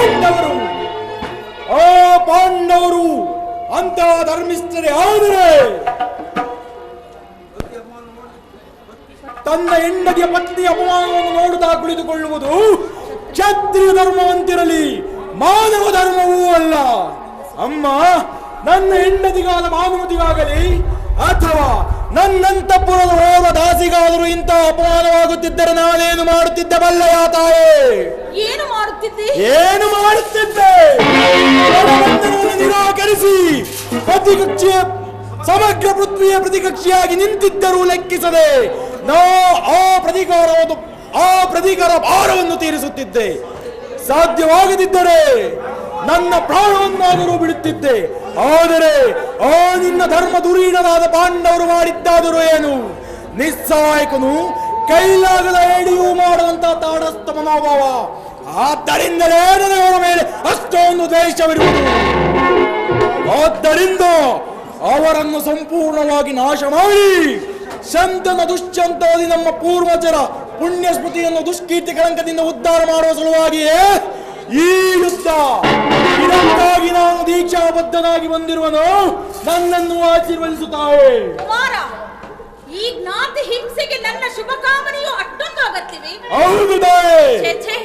ಪಾಂಡವರು ಆ ಪಾಂಡವರು ಅಂತ ಧರ್ಮಿಷ್ಠರೇ ಆದರೆ ತನ್ನ ಹೆಂಡತಿಯ ಪತ್ನಿ ಅಪಮಾನವನ್ನು ನೋಡುತ್ತಾ ಕುಳಿತುಕೊಳ್ಳುವುದು ಕ್ಷತ್ರಿಯ ಧರ್ಮವಂತಿರಲಿ, ಮಾನವ ಧರ್ಮವೂ ಅಲ್ಲ. ಅಮ್ಮ, ನನ್ನ ಹೆಂಡತಿಗಾದ ಮಾನವತಿಗಾಗಲಿ ಅಥವಾ ನನ್ನಂತಪುರದ ಹೋದ ದಾಸಿಗಾದರೂ ಇಂತಹ ಅಪಮಾನವಾಗುತ್ತಿದ್ದರೆ ನಾನೇನು ಮಾಡುತ್ತಿದ್ದೆ ಬಲ್ಲ ತಾಯೇ? ಏನು ಮಾಡುತ್ತಿದ್ದೆ? ಏನು ಮಾಡುತ್ತಿದ್ದೆ? ನಿರಾಕರಿಸಿ ಪ್ರತಿಕಕ್ಷೆಯ ಸಮಗ್ರ ಪೃಥ್ವಿಯ ಪ್ರತಿಕಕ್ಷಿಯಾಗಿ ನಿಂತಿದ್ದರೂ ಲೆಕ್ಕಿಸದೆ ನಾ ಆ ಪ್ರತೀಕಾರವನ್ನು ಆ ಪ್ರತೀಕಾರ ಭಾರವನ್ನು ತೀರಿಸುತ್ತಿದ್ದೆ. ಸಾಧ್ಯವಾಗದಿದ್ದರೆ ನನ್ನ ಪ್ರಾಣವನ್ನಾದರೂ ಬಿಡುತ್ತಿದ್ದೆ. ಆದರೆ ಆ ನಿನ್ನ ಧರ್ಮ ದುರೀಣರಾದ ಪಾಂಡವರು ಮಾಡಿದ್ದಾದರೂ ಏನು? ನಿಸ್ಸಹಾಯಕನು, ಕೈಲಾಗದ ಏಡಿಯೂ ಮಾಡದಂತ ತಾಡಸ್ಥ ಮನೋಭಾವ. ಆದ್ದರಿಂದಲೇ ನನಗವರ ಮೇಲೆ ಅಷ್ಟೊಂದು ದ್ವೇಷವಿರುವುದು. ಆದ್ದರಿಂದ ಅವರನ್ನು ಸಂಪೂರ್ಣವಾಗಿ ನಾಶ ಮಾಡಿ, ಶಂತನ ದುಶ್ಚಂತಾದಿ ನಮ್ಮ ಪೂರ್ವಜರ ಪುಣ್ಯ ಸ್ಮೃತಿಯನ್ನು ದುಷ್ಕೀರ್ತಿ ಕಳಂಕದಿಂದ ಉದ್ಧಾರ ಮಾಡುವ ಸಲುವಾಗಿಯೇ ಈ ಯುದ್ಧ ಇದಕ್ಕಾಗಿ ನಾನು ದೀಕ್ಷಾಬದ್ಧನಾಗಿ ಬಂದಿರುವನು ನನ್ನನ್ನು ಆಶೀರ್ವದಿಸುತ್ತಾವೆ ಕುಮಾರ ಈ ಜ್ಞಾತಿ ಹಿಂಸೆಗೆ ನನ್ನ ಶುಭಕಾಮನೆಯು ಅಷ್ಟೊಂದು ಅಗತ್ಯವೇ ಹೌದು ತಾಯೇ ಛೇ, ಛೇ,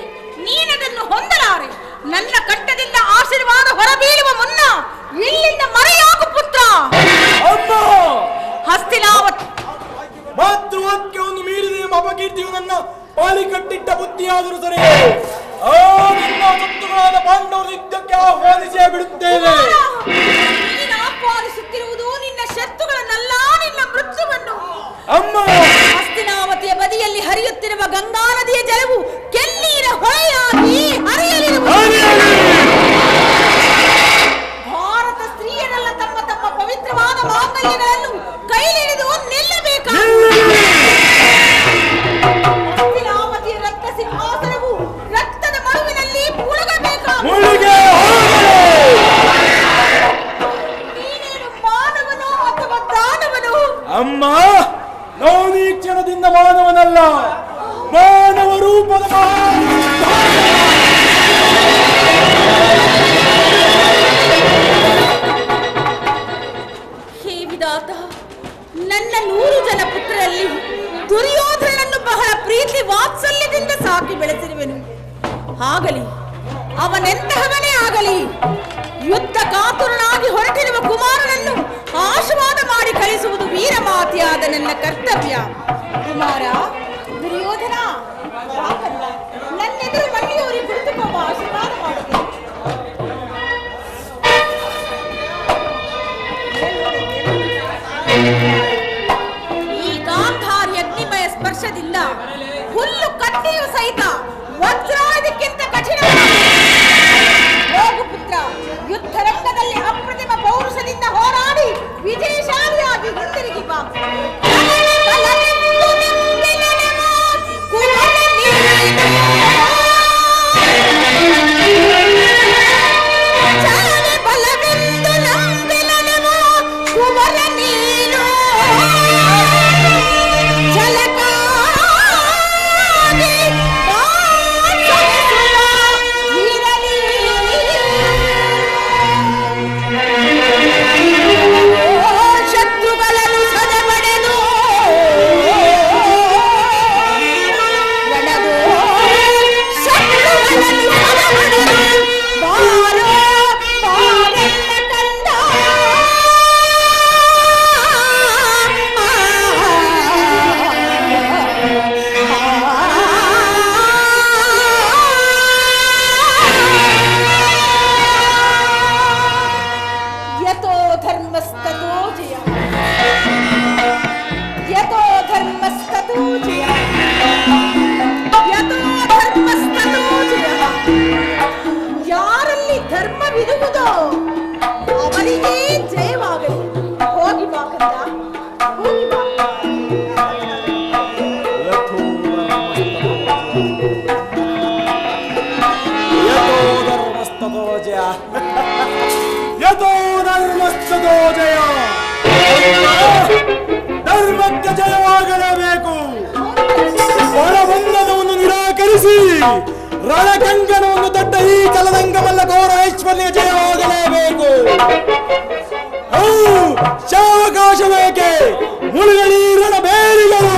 ನೀನದನ್ನು ಹೊಂದಲಾರೆ. ನನ್ನ ಕಂಠದಿಂದ ಆಶೀರ್ವಾದ ಹೊರಬೀಳುವ ಮುನ್ನ ಇಲ್ಲಿಂದ ಮರೆಯಾಗು ಪುತ್ರ. ಅಮ್ಮ! ಹಸ್ತಿನಾವತಿ ಮಾತೃವಾಕ್ಯವನ್ನು ಮೀರಿದ ಎಂಬ ಅಪಕೀರ್ತಿಯು ನನ್ನ ಪಾಲಿ ಕಟ್ಟಿಟ್ಟ ಬುದ್ಧಿಯಾದರೂ ಸರಿ. ಆ ನಿನ್ನ ಸತ್ತುಗಳಾದ ಪಾಂಡವರು ಯುದ್ಧಕ್ಕೆ ಆಹ್ವಾನಿಸಿಯೇ ಬಿಡುತ್ತೇವೆ. ಹುಲ್ಲು ಕಟ್ಟಿಯು ಸಹಿತ ವಜ್ರ ಇದಕ್ಕಿಂತ ಕಠಿಣ. ಪುತ್ರ ಯುದ್ಧ ರಂಗದಲ್ಲಿ ಅಪ್ರತಿಮ ಪೌರುಷದಿಂದ ಹೋರಾಡಿ ವಿಜಯಶಾಲಿಯಾಗಿ ಹಿಂತಿರುಗಿ ಬಾ. ಧರ್ಮವಿರುವುದೋ ಅವರಿಗೆ ಜಯವಾಗಲಿ ಹೋಗಿ ಬಾ ಕಂದ ಹೋಗಿ ಬಾ ಯಥೋ ಧರ್ಮಸ್ತದೋ ಜಯ ಯಥೋ ಧರ್ಮಸ್ತದೋ ಜಯ ಧರ್ಮಕ್ಕೆ ಜಯವಾಗಲೇಬೇಕು ಬಲಬಂಧನವನ್ನು ನಿರಾಕರಿಸಿ ರಣಕಂಕಣವನ್ನು ದೊಡ್ಡ ಈ ಕಲದಂಗಮಲ್ಲ ಘೋರ ಐಶ್ವರ್ಯ ಜಯವಾಗಲೇಬೇಕು. ಔ, ಸಾವಕಾಶ ಬೇಕೆ ಮುಳುಗಲಿ ರಣ ಬೇರಿಗಳು.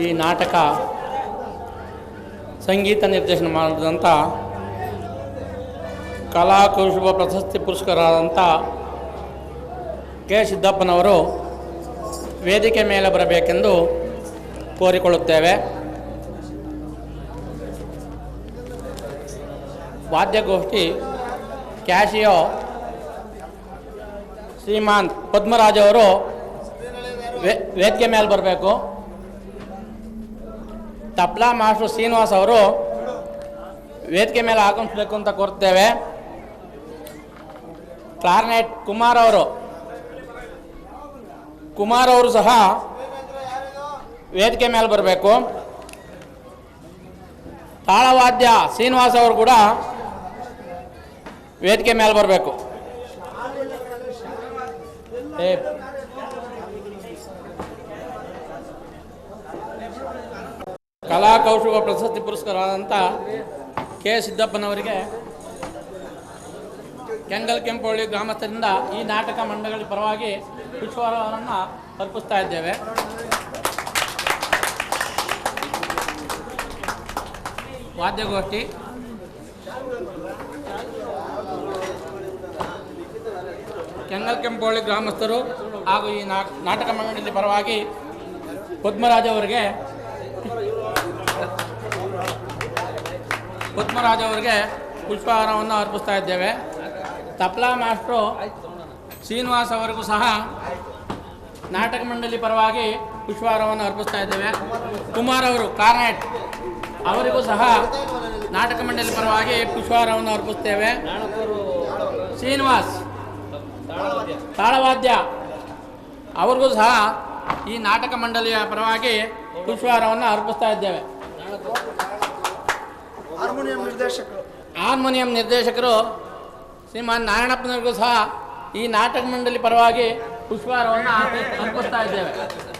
ಈ ನಾಟಕ ಸಂಗೀತ ನಿರ್ದೇಶನ ಮಾಡಿದಂಥ ಕಲಾಕೌಶಲ ಪ್ರಶಸ್ತಿ ಪುರಸ್ಕರಾದಂಥ ಕೆ ಸಿದ್ದಪ್ಪನವರು ವೇದಿಕೆ ಮೇಲೆ ಬರಬೇಕೆಂದು ಕೋರಿಕೊಳ್ಳುತ್ತೇವೆ. ವಾದ್ಯಗೋಷ್ಠಿ ಕ್ಯಾಶಿಯೋ ಶ್ರೀಮಾನ್ ಪದ್ಮರಾಜ್ ಅವರು ವೇ ವೇದಿಕೆ ಮೇಲೆ ಬರಬೇಕು. ತಪ್ಲಾ ಮಾಸ್ಟರ್ ಶ್ರೀನಿವಾಸ್ ಅವರು ವೇದಿಕೆ ಮೇಲೆ ಆಗಮಿಸಬೇಕು ಅಂತ ಕೋರ್ತೇವೆ. ಕ್ಲಾರ್ನೆಟ್ ಕುಮಾರ್ ಅವರು. ಕುಮಾರ್ ಅವರು ಸಹ ವೇದಿಕೆ ಮೇಲೆ ಬರಬೇಕು. ತಾಳವಾದ್ಯ ಶ್ರೀನಿವಾಸ್ ಅವರು ಕೂಡ ವೇದಿಕೆ ಮೇಲೆ ಬರಬೇಕು. ಏ ಕಲಾ ಕೌಶಲ ಪ್ರಶಸ್ತಿ ಪುರಸ್ಕರಾದಂಥ ಕೆ ಸಿದ್ದಪ್ಪನವರಿಗೆ ಕೆಂಗಲ್ ಕೆಂಪೋಳಿ ಗ್ರಾಮಸ್ಥರಿಂದ ಈ ನಾಟಕ ಮಂಡಳಿ ಪರವಾಗಿ ಪುಷ್ಪವರವನ್ನು ಅರ್ಪಿಸ್ತಾ ಇದ್ದೇವೆ. ವಾದ್ಯಗೋಷ್ಠಿ. ಕೆಂಗಲ್ ಕೆಂಪೋಳಿ ಗ್ರಾಮಸ್ಥರು ಹಾಗೂ ಈ ನಾಟಕ ಮಂಡಳಿ ಪರವಾಗಿ ಪದ್ಮರಾಜ್ ಅವರಿಗೆ ಪದ್ಮರಾಜ್ ಅವರಿಗೆ ಪುಷ್ಪಹಾರವನ್ನು ಅರ್ಪಿಸ್ತಾ ಇದ್ದೇವೆ. ತಪ್ಲಾ ಮಾಸ್ಟ್ರು ಶ್ರೀನಿವಾಸ್ ಅವರಿಗೂ ಸಹ ನಾಟಕ ಮಂಡಳಿ ಪರವಾಗಿ ಪುಷ್ಪಹಾರವನ್ನು ಅರ್ಪಿಸ್ತಾ ಇದ್ದೇವೆ. ಕುಮಾರ್ ಅವರು, ಕಾರ್ನೆಟ್ ಅವರಿಗೂ ಸಹ ನಾಟಕ ಮಂಡಳಿ ಪರವಾಗಿ ಪುಷ್ಪಹಾರವನ್ನು ಅರ್ಪಿಸ್ತೇವೆ. ಶ್ರೀನಿವಾಸ್ ತಾಳವಾದ್ಯ ಅವ್ರಿಗೂ ಸಹ ಈ ನಾಟಕ ಮಂಡಳಿಯ ಪರವಾಗಿ ಪುಷ್ಪಹಾರವನ್ನು ಅರ್ಪಿಸ್ತಾ ಇದ್ದೇವೆ. ಹಾರ್ಮೋನಿಯಂ ನಿರ್ದೇಶಕರು. ಹಾರ್ಮೋನಿಯಂ ನಿರ್ದೇಶಕರು ಶ್ರೀಮಾನ್ ನಾರಾಯಣಪ್ಪನವ್ರಿಗೂ ಸಹ ಈ ನಾಟಕ ಮಂಡಳಿ ಪರವಾಗಿ ಪುಷ್ಪಾರವನ್ನು ಅರ್ಪಿ- ಅರ್ಪಿಸ್ತಾ ಇದ್ದೇವೆ.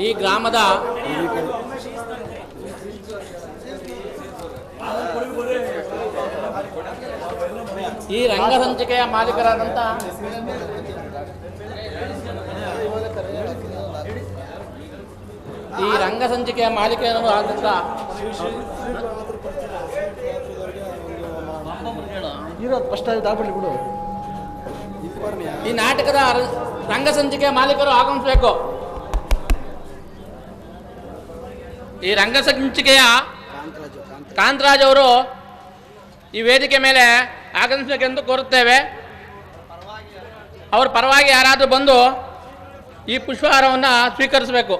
ಈ ಗ್ರಾಮದ ಈ ರಂಗಸಂಚಿಕೆಯ ಮಾಲೀಕರಾದಂಥ ಈ ರಂಗಸಂಚಿಕೆಯ ಮಾಲೀಕರು ಆದಂಥ ಇರೋದು ಫಸ್ಟ್ ಆಗಿ ಆಗ್ಬಿಡ್ಲಿ ಬಿಡು. ಈ ನಾಟಕದ ರಂಗಸಂಚಿಕೆ ಮಾಲೀಕರು ಆಗಮಿಸಬೇಕು. ಈ ರಂಗಸಂಚಿಕೆಯ ಕಾಂತರಾಜ್ ಅವರು ಈ ವೇದಿಕೆ ಮೇಲೆ ಆಗಮಿಸಬೇಕೆಂದು ಕೋರುತ್ತೇವೆ. ಅವ್ರ ಪರವಾಗಿ ಯಾರಾದರೂ ಬಂದು ಈ ಪುಷ್ಪಹಾರವನ್ನು ಸ್ವೀಕರಿಸಬೇಕು.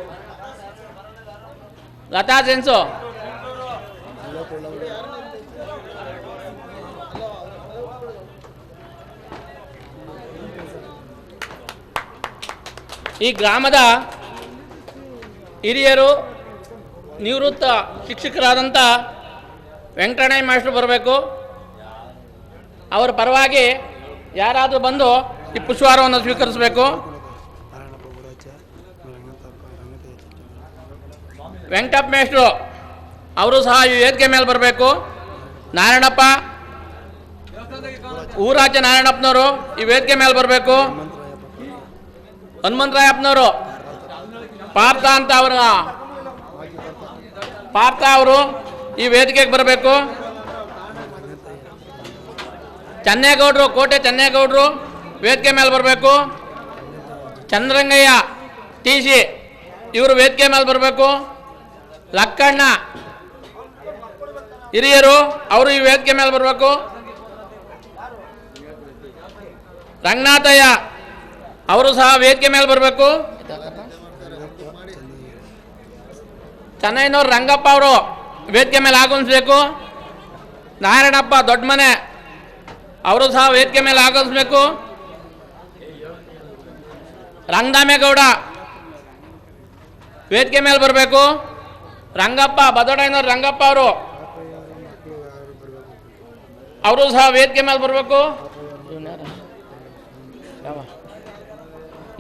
ಲತಾ ಜೆನ್ಸು ಈ ಗ್ರಾಮದ ಹಿರಿಯರು ನಿವೃತ್ತ ಶಿಕ್ಷಕರಾದಂಥ ವೆಂಕಟಣ್ಣಯ್ಯ ಮಾಸ್ಟ್ರು ಬರಬೇಕು. ಅವರ ಪರವಾಗಿ ಯಾರಾದರೂ ಬಂದು ಈ ಪುಷ್ಪಾರವನ್ನು ಸ್ವೀಕರಿಸಬೇಕು. ವೆಂಕಟಪ್ಪ ಮೇಷ್ಟ್ರು ಅವರು ಸಹ ಈ ವೇದಿಕೆ ಮೇಲೆ ಬರಬೇಕು. ನಾರಾಯಣಪ್ಪ, ಊರಾಚೆ ನಾರಾಯಣಪ್ಪನವರು ಈ ವೇದಿಕೆ ಮೇಲೆ ಬರಬೇಕು. ಹನುಮಂತರಾಯಪ್ಪನವರು ಪಾರ್ಥ ಅಂತ ಅವರ ಪಾರ್ಥ ಅವರು ಈ ವೇದಿಕೆಗೆ ಬರಬೇಕು. ಚೆನ್ನೇಗೌಡರು, ಕೋಟೆ ಚೆನ್ನೇಗೌಡರು ವೇದಿಕೆ ಮೇಲೆ ಬರಬೇಕು. ಚಂದ್ರಂಗಯ್ಯ ಟಿ ಸಿ ಇವರು ವೇದಿಕೆ ಮೇಲೆ ಬರಬೇಕು. ಲಕ್ಕಣ್ಣ, ಹಿರಿಯರು, ಅವರು ಈ ವೇದಿಕೆ ಮೇಲೆ ಬರಬೇಕು. ರಂಗನಾಥಯ್ಯ ಅವರು ಸಹ ವೇದಿಕೆ ಮೇಲೆ ಬರಬೇಕು. ಚೆನ್ನೈನವ್ರು ರಂಗಪ್ಪ ಅವರು ವೇದಿಕೆ ಮೇಲೆ ಆಗಮಿಸ್ಬೇಕು. ನಾರಾಯಣಪ್ಪ ದೊಡ್ಡ ಮನೆ ಅವರು ಸಹ ವೇದಿಕೆ ಮೇಲೆ ಆಗಮಿಸ್ಬೇಕು. ರಂಗದಾಮೇಗೌಡ ವೇದಿಕೆ ಮೇಲೆ ಬರಬೇಕು. ರಂಗಪ್ಪ ಬದೋಡೈನವ್ರು ರಂಗಪ್ಪ ಅವರು. ಅವರು ಸಹ ವೇದಿಕೆ ಮೇಲೆ ಬರಬೇಕು.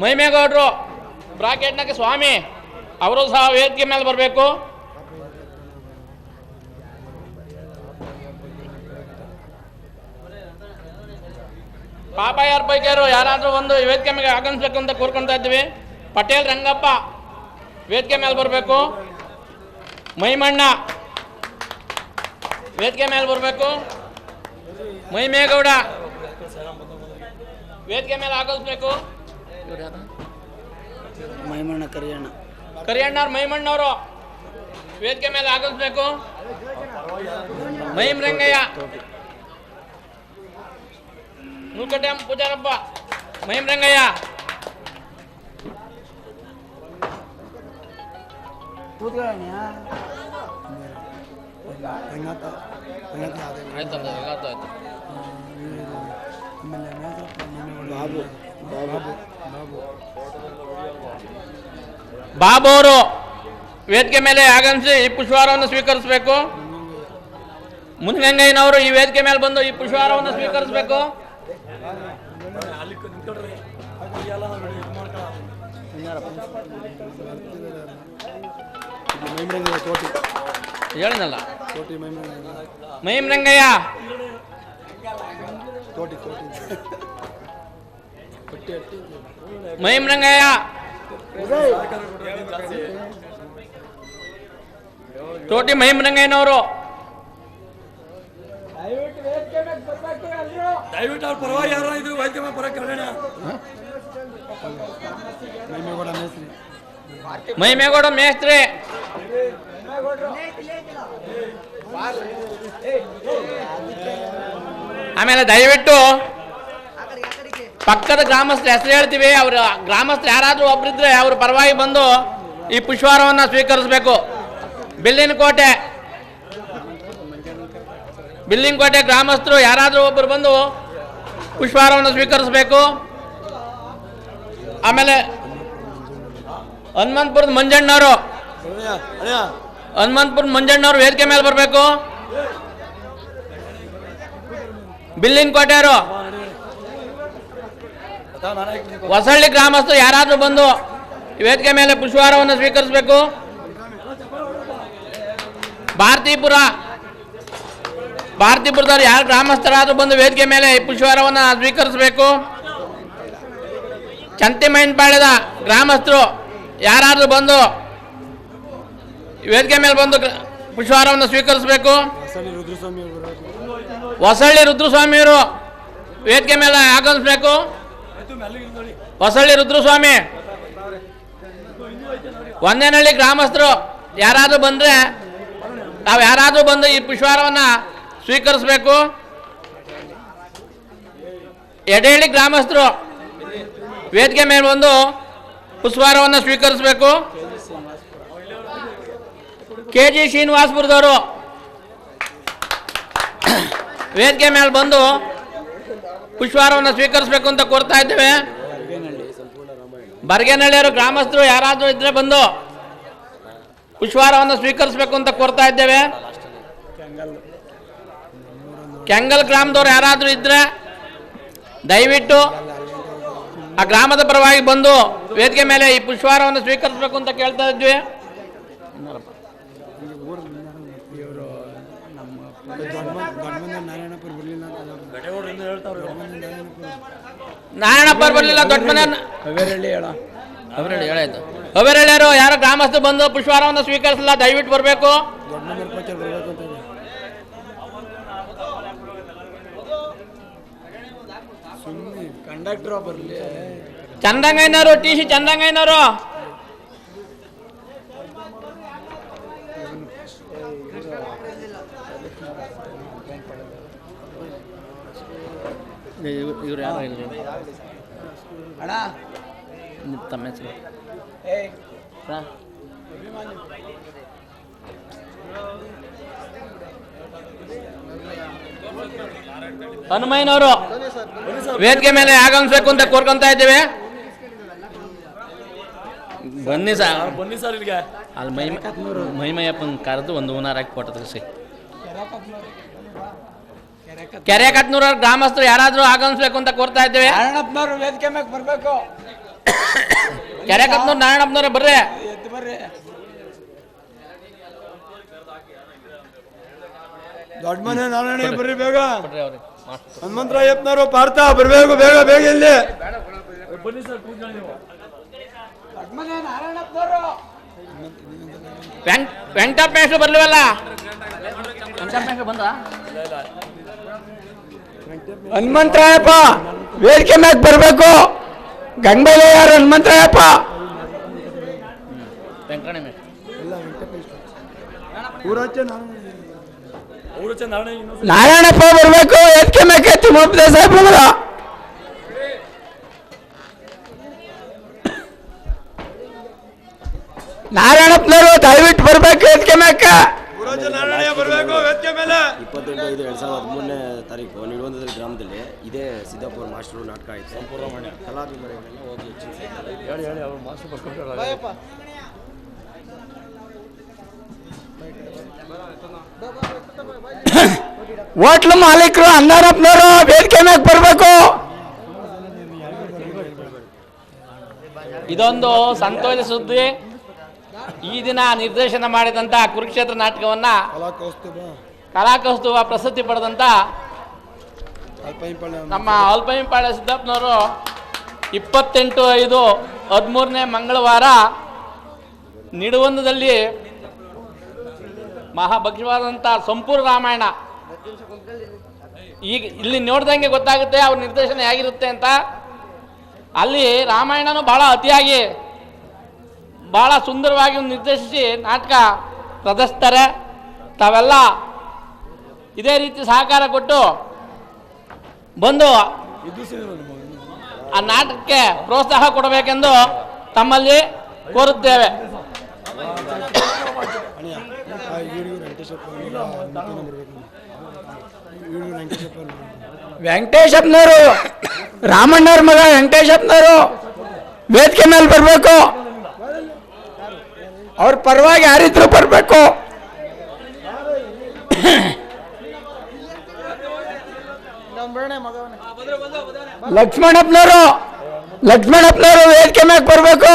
ಮೈಮೇಗೌಡರು ಬ್ರಾಕೆಟ್ನಾಗೆ ಸ್ವಾಮಿ, ಅವರು ಸಹ ವೇದಿಕೆ ಮೇಲೆ ಬರಬೇಕು. ಪಾಪಯ್ಯರ ಪೈಕಿಯರು ಯಾರಾದರೂ ಒಂದು ವೇದಿಕೆ ಮೇಲೆ ಆಗಮಿಸ್ಬೇಕು ಅಂತ ಕೋರ್ಕೊಳ್ತಾ ಇದ್ದೀವಿ. ಪಟೇಲ್ ರಂಗಪ್ಪ ವೇದಿಕೆ ಮೇಲೆ ಬರಬೇಕು. ಮೈಮಣ್ಣ ವೇದಿಕೆ ಮೇಲೆ ಬರಬೇಕು. ಮೈಮೇಗೌಡ ವೇದಿಕೆ ಮೇಲೆ ಆಗಮಿಸ್ಬೇಕು ಮೈಮಣ್ಣ ಕರಿಯಣ್ಣ ಕರಿಯಣ್ಣವ್ರು ಮೈಮಣ್ಣವರು ವೇದಿಕೆ ಮೇಲೆ ಆಗಮಿಸ್ಬೇಕು ಮೈಮ್ ರಂಗಯ್ಯ ನೂಲ್ಕಟ್ಟೆ ಪೂಜಾರಪ್ಪ ಮೈಮ್ ರಂಗಯ್ಯ ಕೂತ್ಕೊಳ್ಳೋಣ ರಂಗಪ್ಪ ರಂಗಪ್ಪ ಯಾದವ್ ಬಾಬು ಬಾಬು. ಬಾಬು ಬಾಬು ಅವರು ವೇದಿಕೆ ಮೇಲೆ ಆಗಮಿಸಿ ಈ ಪುಷ್ಪಹಾರವನ್ನು ಸ್ವೀಕರಿಸಬೇಕು. ಮುನ್ಗಂಗಯ್ಯನವರು ಈ ವೇದಿಕೆ ಮೇಲೆ ಬಂದು ಈ ಪುಷ್ಪಹಾರವನ್ನು ಸ್ವೀಕರಿಸಬೇಕು. ಹೇಳಿದಲ್ಲ ಹೇಳಿನಲ್ಲ ಮೈಮ್ ರಂಗಯ್ಯ ತೋಟಿ ತೋಟಿ ಹೊಟ್ಟೆ ಹಟ್ಟಿ ಮೈಮ್ ರಂಗಯ್ಯ ತೋಟಿ ಮಹಿಮ್ ರಂಗಯ್ಯನವರು ದಯವಿಟ್ಟು ಅವ್ರ ಪರವಾಗಿ ಯಾರು ಇದು ವೈದ್ಯ ಬರಕ್ಕೆ ಮೇಸ್ತ್ರಿ ಮಹಿಮೇಗೌಡ ಮೇಸ್ರಿ ಮೈಮೇಗೌಡ ಮೇಸ್ತ್ರಿ ಆಮೇಲೆ ದಯವಿಟ್ಟು ಪಕ್ಕದ ಗ್ರಾಮಸ್ಥರ ಹೆಸರು ಹೇಳ್ತೀವಿ ಅವ್ರ ಗ್ರಾಮಸ್ಥರು ಯಾರಾದರೂ ಒಬ್ಬರಿದ್ರೆ ಅವ್ರ ಪರವಾಗಿ ಬಂದು ಈ ಪುಷ್ಪಾರವನ್ನು ಸ್ವೀಕರಿಸಬೇಕು. ಬಿಲ್ಲಿನ ಕೋಟೆ. ಬಿಲ್ಲಿನ ಕೋಟೆ ಗ್ರಾಮಸ್ಥರು ಯಾರಾದರೂ ಒಬ್ಬರು ಬಂದು ಪುಷ್ಪಾರವನ್ನು ಸ್ವೀಕರಿಸಬೇಕು. ಆಮೇಲೆ ಹನುಮಂತಪುರದ ಮಂಜಣ್ಣವರು. ಹನುಮಂತಪುರ ಮಂಜಣ್ಣವರು ವೇದಿಕೆ ಮೇಲೆ ಬರಬೇಕು. ಬಿಲ್ಲಿನ ಕೋಟೆಯವರು ಹೊಸಳ್ಳಿ ಗ್ರಾಮಸ್ಥರು ಯಾರಾದರೂ ಬಂದು ವೇದಿಕೆ ಮೇಲೆ ಪುಷ್ಪಾರವನ್ನು ಸ್ವೀಕರಿಸಬೇಕು. ಭಾರತೀಪುರ, ಭಾರತೀಪುರದವ್ರು ಯಾರು ಗ್ರಾಮಸ್ಥರಾದರೂ ಬಂದು ವೇದಿಕೆ ಮೇಲೆ ಪುಷ್ಪಾರವನ್ನು ಸ್ವೀಕರಿಸಬೇಕು. ಚಂತಿಮೈನ್ಪಾಳ್ಯದ ಗ್ರಾಮಸ್ಥರು ಯಾರಾದರೂ ಬಂದು ವೇದಿಕೆ ಮೇಲೆ ಬಂದು ಪುಷ್ಪಹಾರವನ್ನು ಸ್ವೀಕರಿಸಬೇಕು. ಹೊಸಳ್ಳಿ ರುದ್ರಸ್ವಾಮಿಯವರು ವೇದಿಕೆ ಮೇಲೆ ಆಗಮಿಸಬೇಕು. ಹೊಸಳ್ಳಿ ರುದ್ರಸ್ವಾಮಿ ಒಂದೇನಹಳ್ಳಿ ಗ್ರಾಮಸ್ಥರು ಯಾರಾದರೂ ಬಂದರೆ ನಾವು ಯಾರಾದರೂ ಬಂದು ಈ ಪುಷ್ಪಹಾರವನ್ನು ಸ್ವೀಕರಿಸಬೇಕು. ಎಡೆಹಳ್ಳಿ ಗ್ರಾಮಸ್ಥರು ವೇದಿಕೆ ಮೇಲೆ ಬಂದು ಪುಷ್ಪಹಾರವನ್ನು ಸ್ವೀಕರಿಸಬೇಕು. ಕೆ ಜಿ ಶ್ರೀನಿವಾಸಪುರದವರು ವೇದಿಕೆ ಮೇಲೆ ಬಂದು ಪುಷ್ಪಾರವನ್ನು ಸ್ವೀಕರಿಸಬೇಕು ಅಂತ ಕೋರ್ತಾ ಇದ್ದೇವೆ. ಬರ್ಗೇನಹಳ್ಳಿಯವರು ಗ್ರಾಮಸ್ಥರು ಯಾರಾದರೂ ಇದ್ರೆ ಬಂದು ಪುಷ್ಪಾರವನ್ನು ಸ್ವೀಕರಿಸಬೇಕು ಅಂತ ಕೋರ್ತಾ ಇದ್ದೇವೆ. ಕೆಂಗಲ್ ಗ್ರಾಮದವ್ರು ಯಾರಾದರೂ ಇದ್ರೆ ದಯವಿಟ್ಟು ಆ ಗ್ರಾಮದ ಪರವಾಗಿ ಬಂದು ವೇದಿಕೆ ಮೇಲೆ ಈ ಪುಷ್ಪಾರವನ್ನು ಸ್ವೀಕರಿಸಬೇಕು ಅಂತ ಕೇಳ್ತಾ ಇದ್ವಿ ಇವರು ನಮ್ಮ ದೊಡ್ಡ ದೊಡ್ಡ ನಾರಾಯಣಪುರ ಬರಲಿಲ್ಲ ಅಂತ ನಾರಾಯಣಪ್ಪ ಬರಲಿಲ್ಲ ದೊಡ್ಡ ಮನೆ ಅವೇರಳ್ಳಿ ಹೇಳ. ಅವರಳ್ಳಿ ಹೇಳಾಯ್ತು ಅವರಳ್ಳಿಯರು ಯಾರು ಗ್ರಾಮಸ್ಥರು ಬಂದು ಪುಷ್ಪಾರವನ್ನು ಸ್ವೀಕರಿಸಲ್ಲ ದಯವಿಟ್ಟು ಬರಬೇಕು. ಚಂದಂಗಯ್ಯನವರು ಟಿ ಸಿ ಚಂದಂಗಯ್ಯನವರು. ಇವ್ರು ಯಾರು ಇಲ್ಲ ಅಣ್ಣ. ತಮ್ಮ ಹೆಸರು? ಹನುಮಯ್ಯನವರು ವೇದಿಕೆ ಮೇಲೆ ಆಗಮಿಸ್ಬೇಕು ಅಂತ ಕೋರ್ಕೊಂತ ಇದ್ದೇವೆ. ಬನ್ನಿ ಸರ್ ಬನ್ನಿ ಸರ್ ಇಲ್ಲಿಗೆ. ಅಲ್ಲಿ ಮೈ ಮೈಮಯ್ಯಪ್ಪನ ಕರೆದು ಒಂದು ಹೂನಾರ ಹಾಕಿ ಕೊಟ್ಟದ್ರಿ ತೆಗಿಸಿ. ಕೆರೆ ಕಟ್ನೂರ ಗ್ರಾಮಸ್ಥರು ಯಾರಾದರೂ ಆಗಮಿಸ್ಬೇಕು ಅಂತ ಕೋರ್ತಾ ಇದ್ದೇವೆ. ನಾರಾಯಣಪ್ಪನವ್ರು ವೇದಿಕೆ ಮ್ಯಾಗ ಬರಬೇಕು. ಕೆರೆ ಕಟ್ನೂರು ನಾರಾಯಣಪ್ಪನವ್ರೆ ಬರ್ರಿ. ಎದ್ದು ಬರ್ರಿ. ದೊಡ್ಡ ಮನೆ ನಾರಾಯಣ ಬರ್ರಿ ಬೇಗ. ಹನುಮಂತರಾಯಪ್ಪನವರು ಪಾರ್ಥ ಬರ್ಬೇಕು ಬೇಗ ಬೇಗ ಇಲ್ಲಿ. ಬನ್ನಿ ಸರ್ ಕೂತ್ಕೊಳ್ಳಿ ನೀವು. ವೆಂಕ್ ವೆಂಕಟಪ್ಪ ಬರ್ಲಿವಲ್ಲ? ವೆಂಕಟಪ್ಪೇಶ್ವರು ಬಂದ ಹನುಮಂತರಾಯಪ್ಪ ವೇದಿಕೆ ಮ್ಯಾಗ ಬರಬೇಕು. ಗಂಗಬೈಲ ಯಾರು ಹನುಮಂತರಾಯಪ್ಪ ನಾರಾಯಣಪ್ಪ ಬರಬೇಕು ವೇದಿಕೆ ಮ್ಯಾಗ ತಿಮ್ಮಪ್ಪ ಸಾಹೇಬ್ರಗಳ. ನಾರಾಯಣಪ್ಪನವರು ದಯವಿಟ್ಟು ಬರ್ಬೇಕು ವೇದಿಕೆ ಮ್ಯಾಕ ಇಪ್ಪತ್ತೆಂಟು ಐದು ಎರಡು ಸಾವಿರದ ಹದಿಮೂರನೇ ತಾರೀಕು ನಿಡುವಂತದಲ್ಲಿ ಗ್ರಾಮದಲ್ಲಿ ಇದೇ ಸಿದ್ದಾಪುರ ಮಾಸ್ಟರ್ ನಾಟಕ ಆಯಿತು ಕಲಾಭಿಮಾನಿಗಳೆಲ್ಲ ಹೋಗಿ ಹೆಚ್ಚಿನ ಹೇಳಿ ಹೇಳಿ ಅವ್ರು ಮಾಸ್ಟರ್ ಬರ್ಕೊಂಡು ಹೋಟ್ಲು ಮಾಲೀಕರು ಅನ್ನಾರಪ್ಪನವರು ಬೇಡಿಕೆ ಮ್ಯಾಗ ಬರಬೇಕು. ಇದೊಂದು ಸಂತೋಷ ಸುದ್ದಿ. ಈ ದಿನ ನಿರ್ದೇಶನ ಮಾಡಿದಂತ ಕುರುಕ್ಷೇತ್ರ ನಾಟಕವನ್ನ ಕಲಾಕೌಸ್ತುಭ ಪ್ರಸಿದ್ಧಿ ಪಡೆದಂಥ ನಮ್ಮ ಅಲ್ಪಹಿಂಪಾಳ್ಯ ಸಿದ್ದಪ್ಪನವರು ಇಪ್ಪತ್ತೆಂಟು ಐದು ಹದಿಮೂರನೇ ಮಂಗಳವಾರ ನಿಡುವಂದದಲ್ಲಿ ಮಹಾಭಕ್ಷ್ಯವಾದಂಥ ಸಂಪೂರ್ಣ ರಾಮಾಯಣ. ಈಗ ಇಲ್ಲಿ ನೋಡ್ದಂಗೆ ಗೊತ್ತಾಗುತ್ತೆ ಅವ್ರ ನಿರ್ದೇಶನ ಹೇಗಿರುತ್ತೆ ಅಂತ. ಅಲ್ಲಿ ರಾಮಾಯಣನು ಬಹಳ ಅತಿಯಾಗಿ ಬಹಳ ಸುಂದರವಾಗಿ ನಿರ್ದೇಶಿಸಿ ನಾಟಕ ಪ್ರದರ್ಶಿಸ್ತಾರೆ ತಾವೆಲ್ಲ ಇದೇ ರೀತಿ ಸಹಕಾರ ಕೊಟ್ಟು ಬಂದು ಆ ನಾಟಕಕ್ಕೆ ಪ್ರೋತ್ಸಾಹ ಕೊಡಬೇಕೆಂದು ತಮ್ಮಲ್ಲಿ ಕೋರುತ್ತೇವೆ. ವೆಂಕಟೇಶಪ್ಪನವರು ರಾಮಣ್ಣವ್ರ ಮಗ ವೆಂಕಟೇಶಪ್ಪನವರು ವೇದಿಕೆ ಮೇಲೆ ಬರಬೇಕು. ಅವ್ರ ಪರವಾಗಿ ಯಾರಿದ್ರು ಬರಬೇಕು. ಲಕ್ಷ್ಮಣಪ್ಪನವರು ಲಕ್ಷ್ಮಣಪ್ಪನವರು ವೇದಿಕೆ ಮ್ಯಾಗ ಬರಬೇಕು.